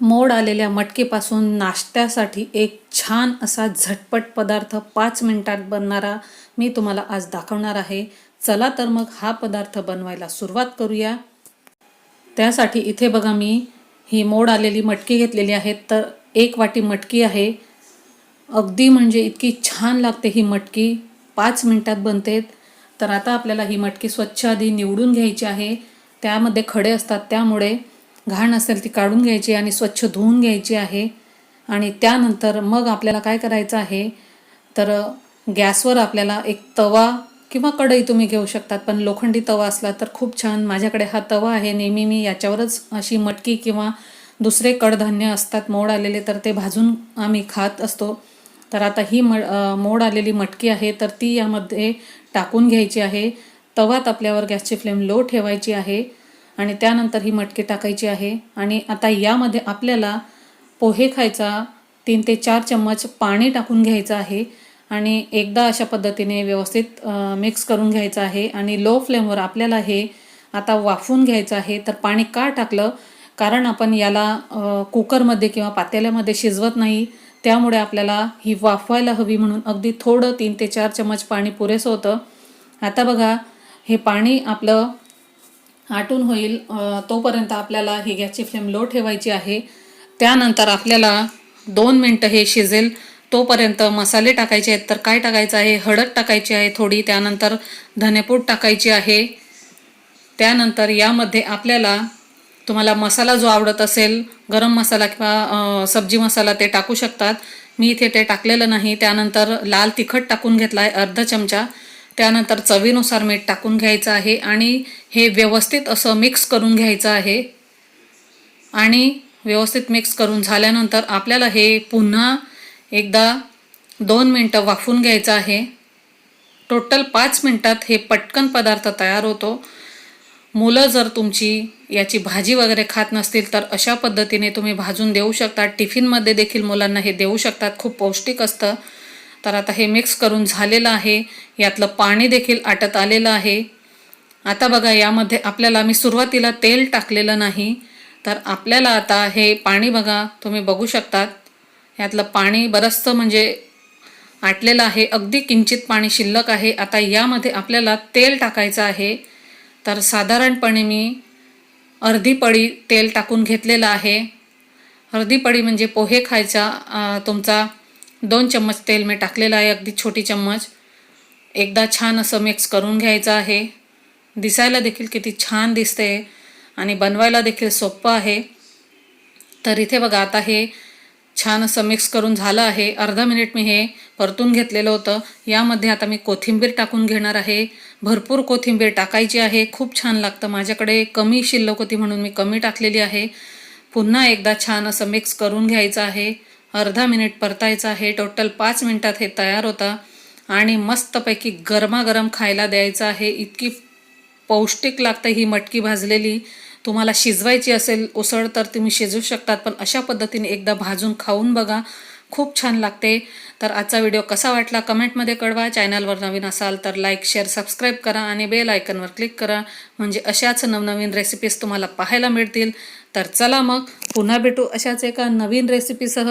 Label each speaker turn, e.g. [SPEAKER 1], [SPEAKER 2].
[SPEAKER 1] मोड आलेल्या मटकीपासून नाश्त्यासाठी एक छान असा झटपट पदार्थ पाच मिनिटात बनणारा मी तुम्हाला आज दाखवणार आहे. चला तर मग हा पदार्थ बनवायला सुरुवात करूया. त्यासाठी इथे बघा मी ही मोड आलेली मटकी घेतलेली आहे. तर एक वाटी मटकी आहे. अगदी म्हणजे इतकी छान लागते ही मटकी. पाच मिनिटात बनते. तर आता आपल्याला ही मटकी स्वच्छ आधी निवडून घ्यायची आहे. त्यामध्ये खडे असतात. त्यामुळे घाण असेल ती काढून घ्यायची आणि स्वच्छ धुवून घ्यायची आहे. आणि त्यानंतर मग आपल्याला काय करायचं आहे? तर गॅसवर आपल्याला एक तवा किंवा कढई तुम्ही घेऊ शकतात पण लोखंडी तवा असला तर खूप छान. माझ्याकडे हा तवा आहे. नेहमी मी याच्यावरच अशी मटकी किंवा दुसरे कडधान्य असतात मोड आलेले तर ते भाजून आम्ही खात असतो. तर आता ही म मोड आलेली मटकी आहे तर ती यामध्ये टाकून घ्यायची आहे. तवा तापल्यावर गॅसची फ्लेम लो ठेवायची आहे. आणि त्यानंतर ही मटकी टाकायची आहे. आणि आता यामध्ये आपल्याला पोहे खायचा तीन ते चार चम्मच पाणी टाकून घ्यायचं आहे. आणि एकदा अशा पद्धतीने व्यवस्थित मिक्स करून घ्यायचं आहे. आणि लो फ्लेमवर आपल्याला हे आता वाफवून घ्यायचं आहे. तर पाणी का टाकलं? कारण आपण याला कुकरमध्ये किंवा पातेल्यामध्ये शिजवत नाही. त्यामुळे आपल्याला ही वाफवायला हवी म्हणून अगदी थोडं तीन ते चार चम्मच पाणी पुरेसं होतं. आता बघा हे पाणी आपलं आटून होईल. तोपर्यंत आपल्याला ही गॅसची फ्लेम लो ठेवायची आहे. त्यानंतर आपल्याला दोन मिनटं हे शिजेल. तोपर्यंत मसाले टाकायचे आहेत. तर काय टाकायचं आहे? हळद टाकायची आहे थोडी. त्यानंतर धनेपूड टाकायची आहे. त्यानंतर यामध्ये आपल्याला तुम्हाला मसाला जो आवडत असेल गरम मसाला किंवा सब्जी मसाला ते टाकू शकतात. मी इथे ते टाकलेलं नाही. त्यानंतर लाल तिखट टाकून घेतला आहे अर्धा चमचा. त्यानंतर चवीनुसार मीठ टाकून घ्यायचं आहे आणि हे व्यवस्थित असं मिक्स करून घ्यायचं आहे. आणि व्यवस्थित मिक्स करून झाल्यानंतर आपल्याला हे पुन्हा एकदा दोन मिनटं वाफून घ्यायचं आहे. टोटल पाच मिनटात हे पटकन पदार्थ तयार होतो. मुलं जर तुमची याची भाजी वगैरे खात नसतील तर अशा पद्धतीने तुम्ही भाजून देऊ शकता. टिफिनमध्ये देखील मुलांना हे देऊ शकतात. खूप पौष्टिक असतं. तर आता हे मिक्स करून झालेलं आहे. यातलं पाणी देखील आटत आलेलं आहे. आता बघा यामध्ये आपल्याला मी सुरुवातीला तेल टाकलेलं नाही. तर आपल्याला आता हे पाणी बघा तुम्ही बघू शकतात. यातलं पाणी बरंचसं म्हणजे आटलेलं आहे. अगदी किंचित पाणी शिल्लक आहे. आता यामध्ये आपल्याला तेल टाकायचं आहे. तर साधारणपणे मी अर्धी पडी तेल टाकून घेतलेलं आहे. अर्धी पडी म्हणजे पोहे खायचा तुमचा दोन चम्मच तेल मी टाकलेलं आहे अगदी छोटी चम्मच. एकदा छान असं मिक्स करून घ्यायचं आहे. दिसायला देखील किती छान दिसते आणि बनवायला देखील सोपं आहे. तर इथे बघा आता हे छान असं मिक्स करून झालं आहे. अर्धा मिनिट मी हे परतून घेतलेलं होतं. यामध्ये आता मी कोथिंबीर टाकून घेणार आहे. भरपूर कोथिंबीर टाकायची आहे. खूप छान लागतं. माझ्याकडे कमी शिल्लक होती म्हणून मी कमी टाकलेली आहे. पुन्हा एकदा छान असं मिक्स करून घ्यायचं आहे. अर्धा मिनिट परतायचं आहे टोटल पाच मिनिटात हे तयार होतं. आणि मस्तपैकी गरमागरम खायला द्यायचं आहे इतकी पौष्टिक लागतं ही मटकी भाजलेली. तुम्हाला शिजवायची असेल उसळ तर तुम्ही शिजवू शकतात पण अशा पद्धतीने एकदा भाजून खाऊन बघा. खूप छान लागते. तर आजचा व्हिडिओ कसा वाटला कमेंटमध्ये कळवा. चॅनलवर नवीन असाल तर लाईक शेअर सबस्क्राईब करा आणि बेल आयकनवर क्लिक करा. म्हणजे अशाच नवनवीन रेसिपीज तुम्हाला पाहायला मिळतील. तर चला मग पुन्हा भेटू अशाच एका नवीन रेसिपीसह